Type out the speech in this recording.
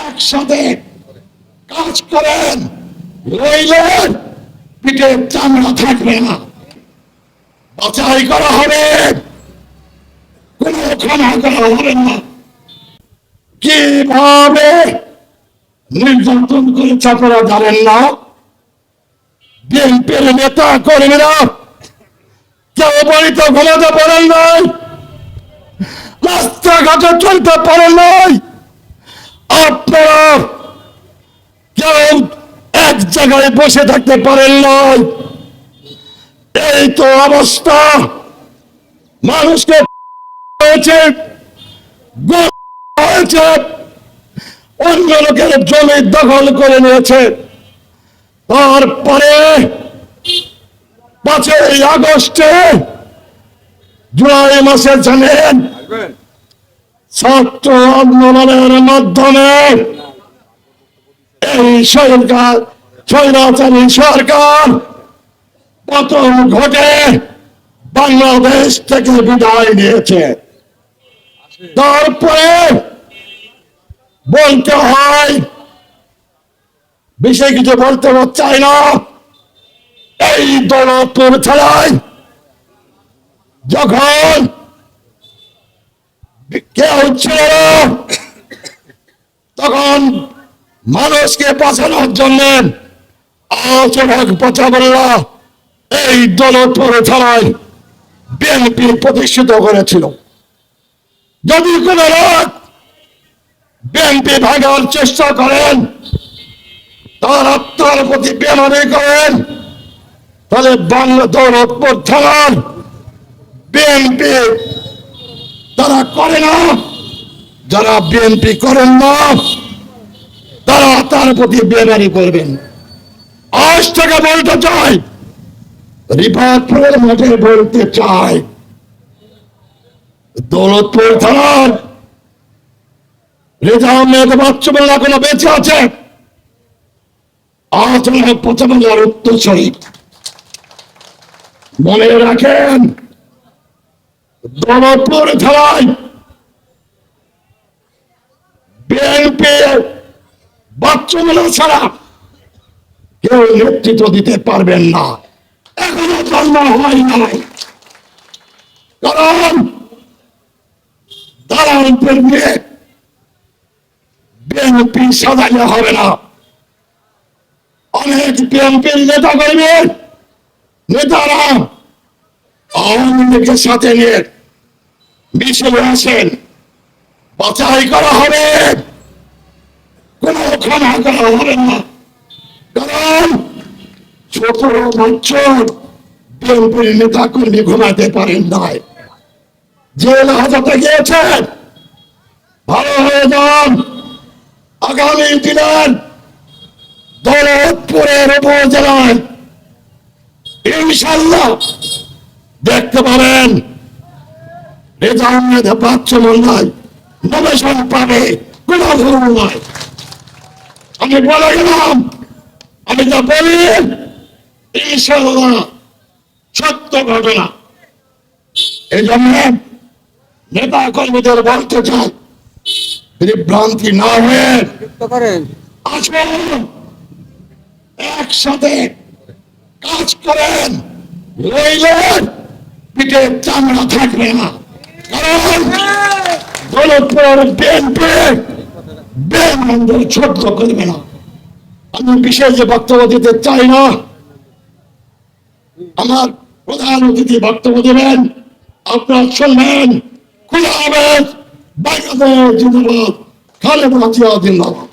একসাথে কাজ করেন, রইলেন, পিঠে চামড়া থাকবে না। বাছাই করা হবে। কোন ক্ষমা করা হবে না। কীভাবে নির্যাতন করে চাপড়া জানেন না? বিএনপির নেতা কর্মীরা কেউ বাড়িতে ঘুমাতে পারেন নাই, রাস্তাঘাটে চলতে পারেন নাই। আপনারা কেউ এক জায়গায় বসে থাকতে পারেন এই তো অবস্থা। মানুষকে হয়েছে অন্য লোকের জমি দখল করে নিয়েছে। তারপরে পাঁচই আগস্টে জুলাই মাসে জানেন ছাত্র আন্দোলনের মাধ্যমে এই সরকার, স্বৈরাচারী সরকার পতন ঘটে বাংলাদেশ থেকে বিদায় নিয়েছে। তারপরে বলতে হয়, বিষয় কিছু বলতে চাই না। এই দৌলতপুর ছাড়াই যখন কেউ ছিল না, তখন মানুষকে বাঁচানোর জন্য আচরক বাঁচাবল্লা এই দৌলতপুর ছাড়াই বিএনপি প্রতিষ্ঠিত করেছিল। যদি কোন লোক বিএনপি ভাগার চেষ্টা করেন তার আত্মার প্রতি বেমানি করেন তাহলে বাংলা দৌলতপুর থানার বিএনপি তারা করে না। যারা বিএনপি করেন না, তারা তার প্রতি বেমানি করবেন। আজ থেকে বলতে চাই রিফাতপুরের মাঠে বলতে চাই, দৌলতপুর থানার রেজা আহমেদ বাচ্চুবল্লা কোনো বেঁচে আছে। আজ পচাবল্লার উত্তর শরীফ মনে রাখেন দৌলতপুর থানায় বিএনপি বাচ্চুবল্লা ছাড়া কেউ নেতৃত্ব দিতে পারবেন না। এখনও জন্ম হয় নাই। কারণ দালালদের নিয়ে বিএনপি সাজাইলে হবে না। অনেক বিএনপির নেতা কর্মীর নেতারা আওয়ামী লীগের সাথে নিয়ে মিছিলে আসেন বাছাই করা হবে। কোন ক্ষমা করা হবে না। কারণ ছোট বছর বিএনপির নেতা কর্মী ঘুমাতে পারেন নাই। জেল হাজাতে গিয়েছেন। ভালো হয়ে যান। আগামী দিনের দৌলতপুরের উপজেলায় ইনশাল্লাহ দেখতে পাবেন। রেজা আহমেদ পাচ্ছ মোল্লায় নবেশন পাবে কোনো ভুল নয় আমি বলে গেলাম আমি যা বলি ইনশাল্লাহ সত্য ঘটনা। এই জন্য নেতা কর্মীদের বলতে চাই বিভ্রান্তি না হয়ে একসাথে কাজ করেন। রইলেন পিঠে চামড়া থাকবে না। ছোট্ট করবে না আমি বিশেষ যে বক্তব্য দিতে চাই না আমার প্রধান অতিথি বক্তব্য দেবেন আপনার শুনবেন খুলে হবে বাংলাদেশ খালেদা জিয়া জিন্দাবাদ